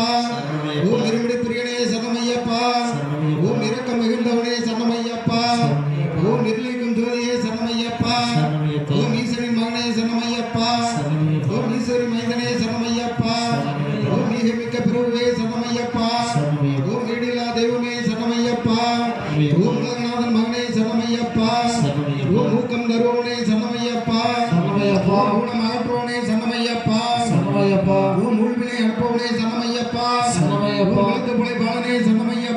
சரணமையப்பா ஓம் இருமிடி பிரியனே சரணமையப்பா ஓம் இரக்கம் மிகுந்தவனே சரணமையப்பா ஓம் நிர்லீக்கும் ஜோதியே சரணமையப்பா ஓம் ஈஸ்வரின் மகனே சரணமையப்பா ஓம் ஈஸ்வரி மைந்தனே சரணமையப்பா ஓம் நீகமிக்க பிரபுவே சரணமையப்பா ஓம் நீடிலா தெய்வமே சரணமையப்பா ஓம் உலகநாதன் மகனே சரணமையப்பா ஓம் ஊக்கம் தருவனே சரணமையப்பா சரணமையப்பா. ஓம் ஊனம் ರೂಢಿದ್ದ ಬಳೆ ಬಾಳನೆ ಸಣ್ಣಮಯ್ಯ